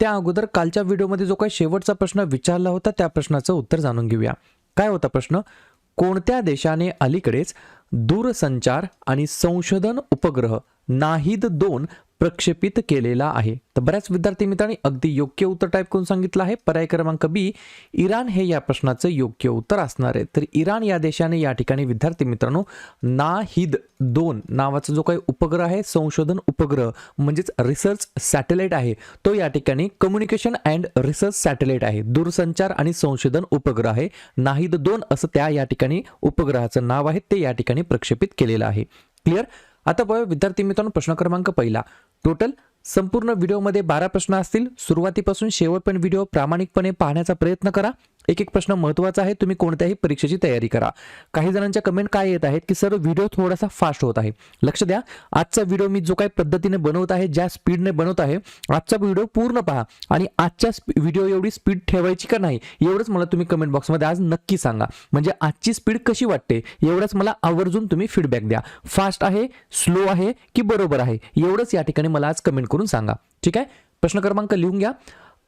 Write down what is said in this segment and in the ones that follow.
त्या अगोदर कालच्या व्हिडिओमध्ये जो काही शेवटचा प्रश्न विचारला होता त्या प्रश्नाचं उत्तर जाणून घेऊया. काय होता प्रश्न? कोणत्या देशाने अलीकडेच दूरसंचार आणि संशोधन उपग्रह नाहीद दोन प्रक्षेपित केलेला आहे. तर बऱ्याच विद्यार्थी मित्रांनी अगदी योग्य उत्तर टाईप करून सांगितलं आहे. पर्याय क्रमांक बी इराण हे या प्रश्नाचं योग्य उत्तर असणार आहे. तर इराण या देशाने या ठिकाणी विद्यार्थी मित्रांनो नाहिद दोन नावाचा जो काही उपग्रह आहे संशोधन उपग्रह म्हणजेच रिसर्च सॅटेलाइट आहे तो या ठिकाणी कम्युनिकेशन अँड रिसर्च सॅटेलाइट आहे. दूरसंचार आणि संशोधन उपग्रह आहे. नाहिद दोन असं त्या या ठिकाणी उपग्रहाचं नाव आहे. ते या ठिकाणी प्रक्षेपित केलेलं आहे. क्लिअर आता बघा विद्यार्थी मित्रांनो प्रश्न क्रमांक पहिला. टोटल संपूर्ण व्हिडिओमध्ये बारा प्रश्न असतील. सुरुवातीपासून शेवटपर्यंत व्हिडिओ प्रामाणिकपणे पाहण्याचा प्रयत्न करा. एक एक प्रश्न महत्त्वाचा आहे तुम्ही कोणत्याही परीक्षेची तयारी करा. काही जणांच्या कमेंट काय येत आहेत की सर व्हिडिओ थोडासा फास्ट होत आहे. लक्ष द्या आजचा व्हिडिओ मी जो काही पद्धतीने बनवत आहे ज्या स्पीडने बनवत आहे आजचा व्हिडिओ पूर्ण पहा. आणि आजच्या व्हिडिओ एवढी स्पीड ठेवायची का नाही एवढंच मला तुम्ही कमेंट बॉक्समध्ये आज नक्की सांगा. म्हणजे आजची स्पीड कशी वाटते एवढंच मला आवर्जून तुम्ही फीडबॅक द्या. फास्ट आहे स्लो आहे की बरोबर आहे एवढंच या ठिकाणी मला आज कमेंट करून सांगा. ठीक आहे? प्रश्न क्रमांक लिहून घ्या.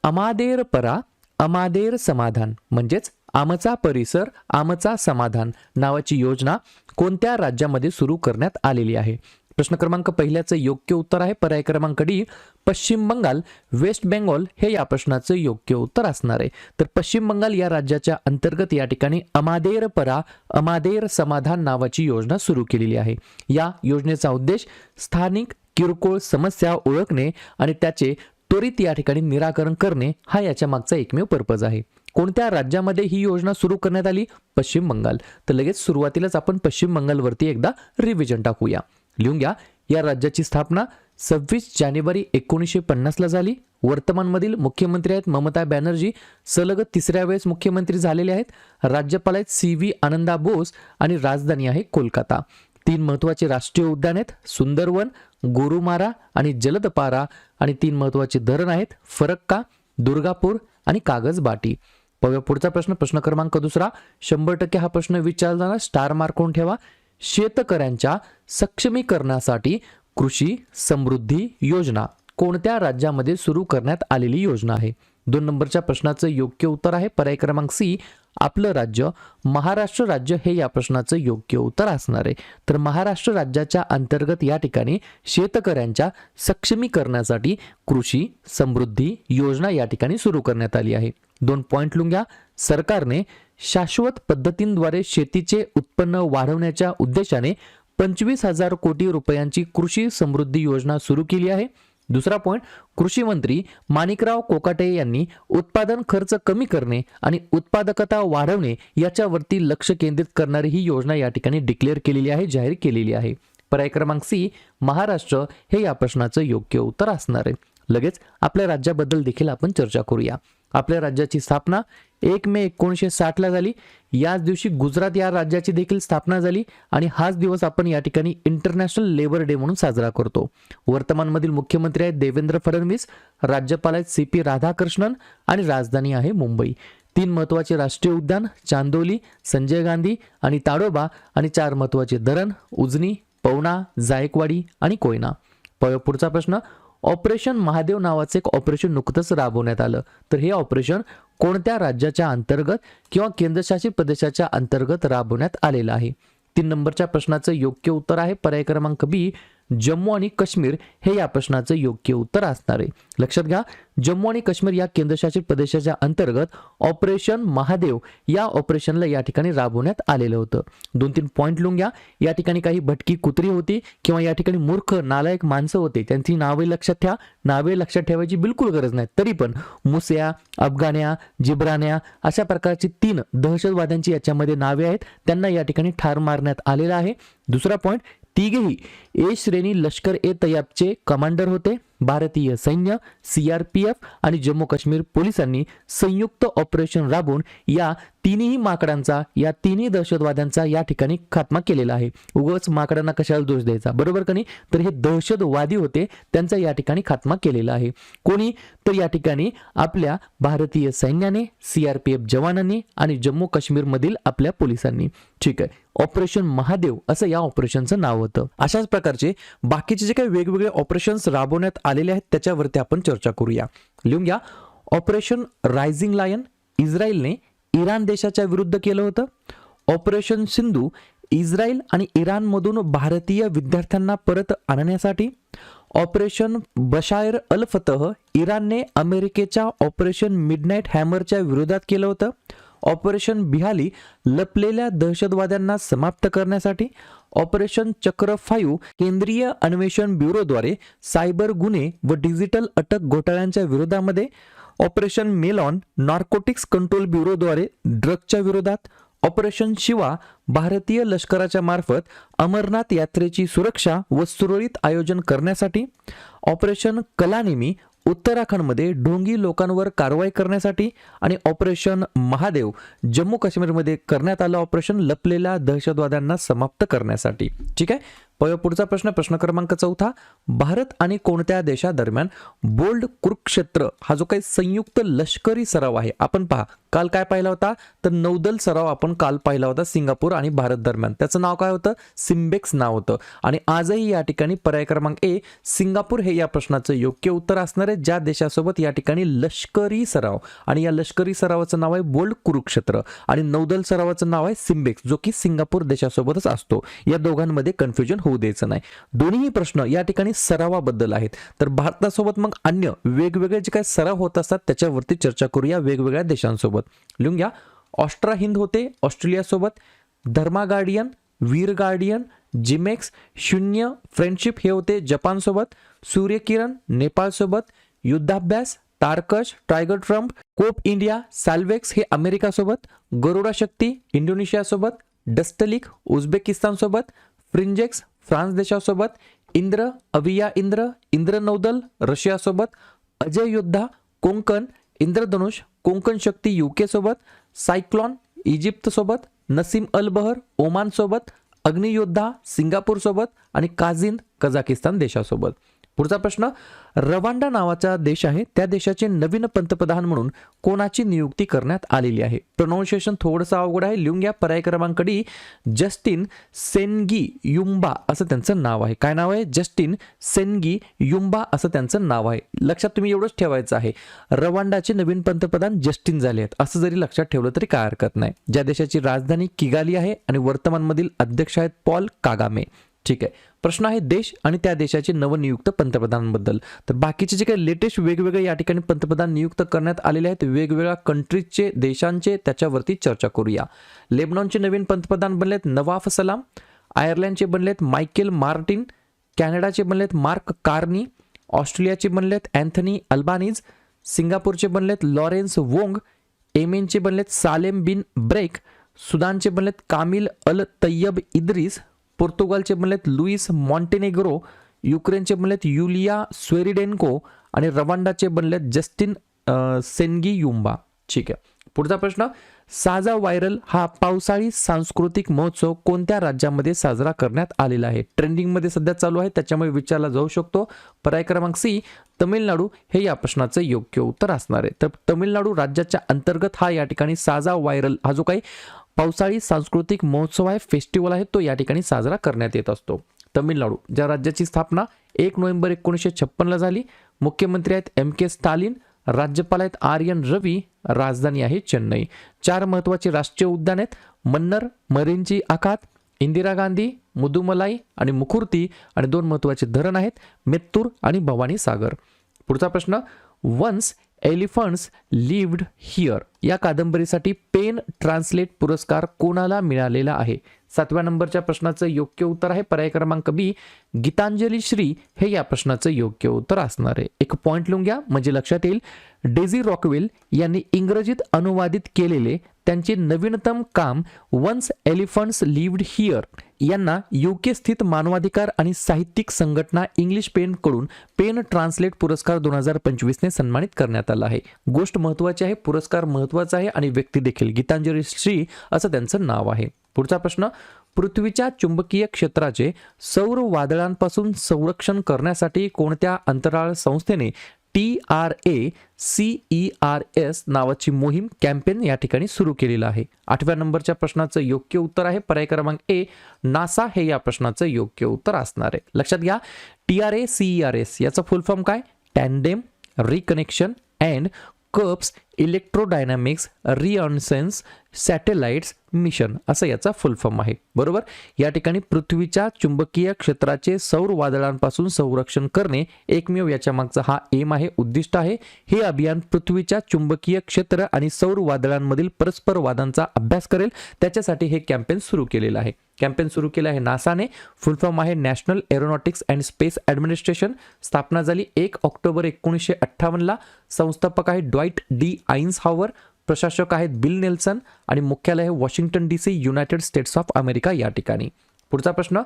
अमादेर परा अमादेर समाधान म्हणजेच आमचा परिसर आमचा समाधान नावाची योजना कोणत्या राज्यामध्ये सुरू करण्यात आलेली आहे? प्रश्न क्रमांक पहिल्याचं योग्य उत्तर आहे. पर्याय क्रमांक डी पश्चिम बंगाल वेस्ट बेंगॉल हे या प्रश्नाचं योग्य उत्तर असणार आहे. तर पश्चिम बंगाल या राज्याच्या अंतर्गत या ठिकाणी अमादेर परा अमादेर समाधान नावाची योजना सुरू केलेली आहे. या योजनेचा उद्देश स्थानिक किरकोळ समस्या ओळखणे आणि त्याचे त्वरित या ठिकाणी निराकरण करणे हा याच्या मागचा एकमेव पर्पज आहे. कोणत्या राज्यामध्ये ही योजना सुरू करण्यात आली? पश्चिम बंगाल. तर लगेच सुरुवातीलाच आपण पश्चिम बंगालवरती एकदा रिव्हिजन टाकूया. लिहून घ्या. या राज्याची स्थापना सव्वीस जानेवारी एकोणीसशे पन्नासला झाली. वर्तमानमधील मुख्यमंत्री आहेत ममता बॅनर्जी. सलग तिसऱ्या वेळेस मुख्यमंत्री झालेले आहेत. राज्यपाल आहेत सी व्ही आनंदा बोस आणि राजधानी आहे कोलकाता. तीन महत्त्वाचे राष्ट्रीय उद्यान आहेत सुंदरवन गोरुमारा आणि जलदपारा आणि तीन महत्त्वाचे धरण आहेत. फरक्का दुर्गापूर आणि कागज बाटी. पाहूया पुढचा प्रश्न. प्रश्न क्रमांक दुसरा. शंभर टक्के हा प्रश्न विचारताना स्टार मार्कवून ठेवा? शेतकऱ्यांच्या सक्षमीकरणासाठी कृषी समृद्धी योजना. कोणत्या राज्यामध्ये सुरू करण्यात आलेली योजना आहे? दोन नंबरच्या प्रश्नाचं योग्य उत्तर आहे. पर्याय क्रमांक सी. आपलं राज्य महाराष्ट्र राज्य हे या प्रश्नाचं योग्य उत्तर असणार आहे. तर महाराष्ट्र राज्याच्या अंतर्गत या ठिकाणी शेतकऱ्यांच्या सक्षमीकरणासाठी कृषी समृद्धी योजना या ठिकाणी सुरू करण्यात आली आहे. दोन पॉईंट लुंग्या सरकारने शाश्वत पद्धतींद्वारे शेतीचे उत्पन्न वाढवण्याच्या उद्देशाने पंचवीस हजार कोटी रुपयांची कृषी समृद्धी योजना सुरू केली आहे. दुसरा पॉईंट कृषी मंत्री माणिकराव कोकाटे यांनी उत्पादन खर्च कमी करणे आणि उत्पादकता वाढवणे याच्यावरती लक्ष केंद्रित करणारी ही योजना या ठिकाणी डिक्लेअर केलेली आहे जाहीर केलेली आहे. पर्याय क्रमांक सी महाराष्ट्र हे या प्रश्नाचं योग्य उत्तर असणार आहे. लगेच आपल्या राज्याबद्दल देखील आपण चर्चा करूया. आपल्या राज्याची स्थापना एक मे एकोणीसशे साठला झाली. याच दिवशी गुजरात या राज्याची देखील स्थापना झाली आणि हाच दिवस आपण या ठिकाणी इंटरनॅशनल लेबर डे म्हणून साजरा करतो. वर्तमानमधील मुख्यमंत्री आहेत देवेंद्र फडणवीस राज्यपाल आहेत सी पी राधाकृष्णन आणि राजधानी आहे मुंबई. तीन महत्त्वाचे राष्ट्रीय उद्यान चांदोली संजय गांधी आणि ताडोबा आणि चार महत्त्वाचे धरण उजनी पवना जायकवाडी आणि कोयना. पुढचा प्रश्न ऑपरेशन महादेव नावाचं एक ऑपरेशन नुकतंच राबवण्यात आलं. तर हे ऑपरेशन कोणत्या राज्याच्या अंतर्गत किंवा केंद्रशासित प्रदेशाच्या अंतर्गत राबवण्यात आलेलं आहे? तीन नंबरच्या प्रश्नाचं योग्य उत्तर आहे. पर्याय क्रमांक बी जम्मू आणि काश्मीर हे या प्रश्नाचं योग्य उत्तर असणार आहे. लक्षात घ्या जम्मू आणि काश्मीर या केंद्रशासित प्रदेशाच्या अंतर्गत ऑपरेशन महादेव या ऑपरेशनला या ठिकाणी राबवण्यात आलेलं होतं. दोन तीन पॉईंट लिहून घ्या. या ठिकाणी काही भटकी कुत्री होती किंवा या ठिकाणी मूर्ख नालायक माणसं होते त्यांची नावे लक्षात ठेवा. नावे लक्षात ठेवायची बिलकुल गरज नाही. तरी पण मुस्या अफगाण्या जिब्रान्या अशा प्रकारची तीन दहशतवाद्यांची याच्यामध्ये नावे आहेत. त्यांना या ठिकाणी ठार मारण्यात आलेलं आहे. दुसरा पॉईंट तिघेही ए श्रेणी लष्कर ए तयाबचे कमांडर होते. भारतीय सैन्य सीआरपीएफ आणि जम्मू काश्मीर पोलिसांनी संयुक्त ऑपरेशन राबवून या तिन्ही माकडांचा या तिन्ही दहशतवाद्यांचा या ठिकाणी खात्मा केलेला आहे. उगच माकडांना कशाला दोष द्यायचा? बरोबर का नाही? तर हे दहशतवादी होते त्यांचा या ठिकाणी खात्मा केलेला आहे. कोणी? तर या ठिकाणी आपल्या भारतीय सैन्याने सीआरपीएफ जवानांनी आणि जम्मू काश्मीरमधील आपल्या पोलिसांनी. ठीक आहे. ऑपरेशन महादेव असं या ऑपरेशनचं नाव होतं. अशाच प्रकारचे बाकीचे जे काही वेगवेगळे ऑपरेशन्स राबवण्यात आलेले आहेत त्याच्यावरती आपण चर्चा करूया. लिहून घ्या. ऑपरेशन रायझिंग लायन इस्रायलने इराण देशाच्या विरुद्ध केलं होतं. ऑपरेशन सिंधू इस्रायल आणि इराणमधून भारतीय विद्यार्थ्यांना परत आणण्यासाठी. ऑपरेशन बशायर अल फतह इराणने अमेरिकेच्या ऑपरेशन मिडनाईट हॅमरच्या विरोधात केलं होतं. ऑपरेशन बिहाली लपलेल्या दहशतवाद्यांना समाप्त करण्यासाठी. ऑपरेशन चक्र फाईव्ह केंद्रीय अन्वेषण ब्युरोद्वारे सायबर गुन्हे व डिजिटल अटक घोटाळ्यांच्या विरोधामध्ये ऑपरेशन मेलॉन नार्कोटिक्स कंट्रोल ब्युरोद्वारे ड्रगच्या विरोधात ऑपरेशन शिवा भारतीय लष्कराच्या मार्फत अमरनाथ यात्रेची सुरक्षा व सुरळीत आयोजन करण्यासाठी ऑपरेशन कलानिमी उत्तराखंडमध्ये ढोंगी लोकांवर कारवाई करण्यासाठी आणि ऑपरेशन महादेव जम्मू काश्मीरमध्ये करण्यात आलं ऑपरेशन लपलेल्या दहशतवाद्यांना समाप्त करण्यासाठी. ठीक आहे? पुढचा प्रश्न प्रश्न क्रमांक चौथा. भारत आणि कोणत्या देशादरम्यान बोल्ड कुरुक्षेत्र हा जो काही संयुक्त लष्करी सराव आहे आपण पहा. काल काय पाहिला होता? तर नौदल सराव आपण काल पाहिला होता सिंगापूर आणि भारत दरम्यान. त्याचं नाव काय होतं? सिम्बेक्स नाव होतं. आणि आजही या ठिकाणी पर्याय क्रमांक ए सिंगापूर हे या प्रश्नाचं योग्य उत्तर असणार आहे. ज्या देशासोबत या ठिकाणी लष्करी सराव आणि या लष्करी सरावाचं नाव आहे बोल्ड कुरुक्षेत्र आणि नौदल सरावाचं नाव आहे सिम्बेक्स जो की सिंगापूर देशासोबतच असतो. या दोघांमध्ये कन्फ्युजन होऊ द्यायचं नाही. दोन्ही प्रश्न या ठिकाणी सरावाबद्दल आहेत. तर भारतासोबत मग अन्य वेगवेगळे जे काही सराव होत असतात त्याच्यावरती चर्चा करूया वेगवेगळ्या देशांसोबत. लिहून घ्या. ऑस्ट्रा हिंद होते ऑस्ट्रेलियासोबत Dharma guardian Veer guardian JIMEX शून्य फ्रेंडशिप हे होते जपानसोबत सूर्यकिरण नेपाळसोबत युद्धाभ्यास Tarkash tiger triumph cope India Salvex हे अमेरिकासोबत गरुडा शक्ती इंडोनेशियासोबत डस्टलिक उझबेकिस्तानसोबत फ्रिंजेक्स फ्रान्स देशासोबत इंद्र अविया इंद्र इंद्र नौदल रशियासोबत अजय योद्धा कोंकण इंद्रधनुष कोंकण शक्ती युके सोबत सायक्लॉन इजिप्त सोबत नसीम अल बहर ओमान सोबत अग्नियोद्धा सिंगापूर सोबत आणि काझिन कझाकिस्तान देशासोबत. पुढचा प्रश्न रवांडा नावाचा देश आहे त्या देशाचे नवीन पंतप्रधान म्हणून कोणाची नियुक्ती करण्यात आलेली आहे? प्रोनाऊन्शिएशन थोडंसं अवघड आहे. लिहून घ्या. पर्याय क्रमांक डी जस्टिन सेनगी युंबा असं त्यांचं नाव आहे. काय नाव आहे? जस्टिन सेनगी युंबा असं त्यांचं नाव आहे. लक्षात तुम्ही एवढंच ठेवायचं आहे. रवांडाचे नवीन पंतप्रधान जस्टिन झाले आहेत. असं जरी लक्षात ठेवलं तरी काय हरकत नाही. ज्या देशाची राजधानी किगाली आहे आणि वर्तमानमधील अध्यक्ष आहेत पॉल कागामे. ठीक आहे. प्रश्न आहे देश आणि त्या देशाचे नवनियुक्त पंतप्रधानांबद्दल. तर बाकीचे जे काही लेटेस्ट वेगवेगळे या ठिकाणी पंतप्रधान नियुक्त करण्यात आलेले आहेत वेगवेगळ्या कंट्रीजचे देशांचे त्याच्यावरती चर्चा करूया. लेबनॉनचे नवीन पंतप्रधान बनलेत नवाफ सलाम आयर्लंडचे बनलेत मायकेल मार्टिन कॅनडाचे बनलेत मार्क कार्नी ऑस्ट्रेलियाचे बनलेत अँथनी अल्बानीज सिंगापूरचे बनलेत लॉरेन्स वोंग एमेनचे बनलेत सालेम बिन ब्रेक सुदानचे बनलेत कामिल अल तय्यब इद्रिस पोर्तुगालचे बनलेत लुईस मॉन्टेनेग्रो युक्रेनचे बनलेत युलिया स्वेरिडेन्को आणि रवांडाचे बनलेत जस्टिन सेनगी युंबा ठीक आहे. पुढचा प्रश्न साजा व्हायरल हा पावसाळी सांस्कृतिक महोत्सव कोणत्या राज्यामध्ये साजरा करण्यात आलेला आहे? ट्रेंडिंगमध्ये सध्या चालू आहे त्याच्यामुळे विचारला जाऊ शकतो. पर्याय क्रमांक सी तमिळनाडू हे या प्रश्नाचं योग्य उत्तर असणार आहे. तर तमिळनाडू राज्याच्या अंतर्गत हा या ठिकाणी साजा व्हायरल हा जो काही पावसाळी सांस्कृतिक महोत्सव आहे फेस्टिवल आहे तो या ठिकाणी साजरा करण्यात येत असतो. तमिळनाडू ज्या राज्याची स्थापना एक नोव्हेंबर एकोणीसशे छप्पनला झाली मुख्यमंत्री आहेत एम के स्टालिन राज्यपाल आहेत आर एन रवी राजधानी आहे चेन्नई. चार महत्त्वाचे राष्ट्रीय उद्यान आहेत मन्नर मरिंची आखात इंदिरा गांधी मुदुमलाई आणि मुखुर्ती आणि दोन महत्त्वाचे धरण आहेत मेत्तूर आणि भवानी सागर पुढचा प्रश्न वन्स एलिफंट्स लिव्ड हिअर या कादंबरीसाठी पेन ट्रान्सलेट पुरस्कार कोणाला मिळालेला आहे? सातव्या नंबरच्या प्रश्नाचं योग्य उत्तर आहे. पर्याय क्रमांक बी गीतांजली श्री हे या प्रश्नाचं योग्य उत्तर असणार आहे. एक पॉईंट लिहून घ्या म्हणजे लक्षात येईल. डेझी रॉकवेल यांनी इंग्रजीत अनुवादित केलेले त्यांचे नवीनतम काम वन्स एलिफंट्स लिव्ड हिअर यांना युके स्थित मानवाधिकार आणि साहित्यिक संघटना इंग्लिश पेन कडून पेन ट्रान्सलेट पुरस्कार दोन हजार पंचवीसने सन्मानित करण्यात आला आहे. गोष्ट महत्वाची आहे पुरस्कार महत्त्वाचा आहे आणि व्यक्ती देखील गीतांजली श्री असं त्यांचं नाव आहे. पुढचा प्रश्न पृथ्वीच्या चुंबकीय क्षेत्राचे सौर वादळांपासून संरक्षण करण्यासाठी कोणत्या अंतराळ संस्थेने T R A C E R S नावाची मोहीम कॅम्पेन या ठिकाणी सुरू केलेलं आहे? आठव्या नंबरच्या प्रश्नाचं योग्य उत्तर आहे पर्याय क्रमांक ए. नासा हे या प्रश्नाचं योग्य उत्तर असणार आहे. लक्षात घ्या T R A C E R S याचा फुल फॉर्म काय? टॅन्डेम रिकनेक्शन अँड कप्स इलेक्ट्रोडायनामिक्स रिअनसेन्स सॅटेलाइट्स मिशन असं याचा फुल फॉर्म आहे. बरोबर? या ठिकाणी पृथ्वीच्या चुंबकीय क्षेत्राचे सौर वादळांपासून संरक्षण करणे एकमेव याच्या मागचा हा एम आहे उद्दिष्ट आहे. हे अभियान पृथ्वीच्या चुंबकीय क्षेत्र आणि सौर वादळांमधील परस्पर वादांचा अभ्यास करेल. त्याच्यासाठी हे कॅम्पेन सुरू केलेलं आहे. कॅम्पेन सुरू केलं आहे नासाने. फुल फॉर्म आहे national aeronautics and space administration स्थापना झाली एक ऑक्टोबर एकोणीसशे अठ्ठावन्नला. संस्थापक आहे ड्वाईट डी आईन्स हॉवर प्रशासक आहेत बिल नेल्सन आणि मुख्यालय आहे Washington D C United States of America या ठिकाणी. पुढचा प्रश्न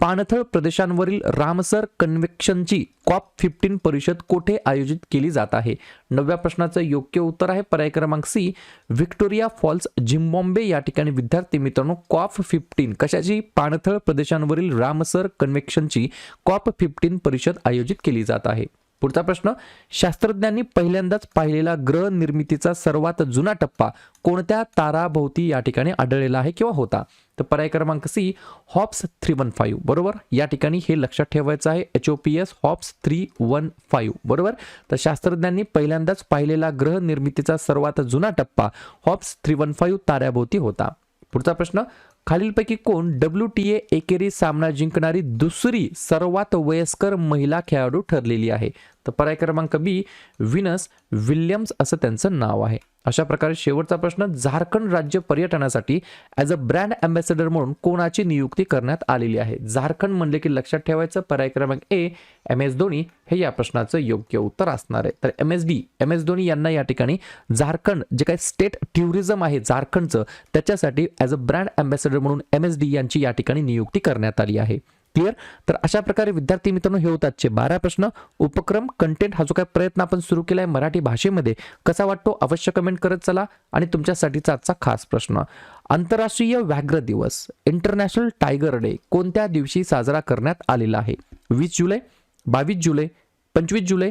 पाणथळ प्रदेशांवरील रामसर कन्व्हेक्शनची कॉप फिफ्टीन परिषद कोठे आयोजित केली जात आहे? नवव्या प्रश्नाचं योग्य उत्तर आहे पर्याय क्रमांक सी व्हिक्टोरिया फॉल्स झिम्बॉम्बे या ठिकाणी विद्यार्थी मित्रांनो कॉप फिफ्टीन कशाची? पाणथळ प्रदेशांवरील रामसर कन्व्हेक्शनची कॉप फिफ्टीन परिषद आयोजित केली जात आहे. पुढचा प्रश्न शास्त्रज्ञांनी पहिल्यांदाच पाहिलेला ग्रह निर्मितीचा सर्वात जुना टप्पा कोणत्या ताराभोवती या ठिकाणी आढळलेला आहे किंवा होता? तर पर्याय क्रमांक C HOPS three one five. बरोबर? या ठिकाणी हे लक्षात ठेवायचं आहे H O P S HOPS three one five. बरोबर? तर शास्त्रज्ञांनी पहिल्यांदाच पाहिलेला ग्रह निर्मितीचा सर्वात जुना टप्पा हॉप्स थ्री वन फाईव्ह ताऱ्याभोवती होता. पुढचा प्रश्न खालीलपैकी कोण डब्ल्यू टी ए एकेरी सामना जिंकणारी दुसरी सर्वात वयस्कर महिला खेळाडू ठरलेली आहे. तर पर्याय क्रमांक बी विनस विल्यम्स असं त्यांचं नाव आहे. अशा प्रकारे शेवटचा प्रश्न झारखंड राज्य पर्यटनासाठी ॲज अ ब्रँड अँबॅसेडर म्हणून कोणाची नियुक्ती करण्यात आलेली आहे? झारखंड म्हणले की लक्षात ठेवायचं पर्याय क्रमांक ए एम एस धोनी हे या प्रश्नाचं योग्य उत्तर असणार आहे. तर M S D M S Dhoni यांना या ठिकाणी झारखंड जे काही स्टेट ट्युरिझम आहे झारखंडचं त्याच्यासाठी ॲज अ ब्रँड अँबॅसेडर म्हणून एम एस डी यांची या ठिकाणी नियुक्ती करण्यात आली आहे. क्लिअर तर अशा प्रकारे विद्यार्थी मित्रांनो हे होतातचे बारा प्रश्न. उपक्रम कंटेंट हा जो काही प्रयत्न आपण सुरू केला आहे मराठी भाषेमध्ये कसा वाटतो? अवश्य कमेंट करत चला आणि तुमच्यासाठीचा आजचा खास प्रश्न. आंतरराष्ट्रीय व्याघ्र दिवस इंटरनॅशनल टायगर डे कोणत्या दिवशी साजरा करण्यात आलेला आहे? वीस जुलै बावीस जुलै पंचवीस जुलै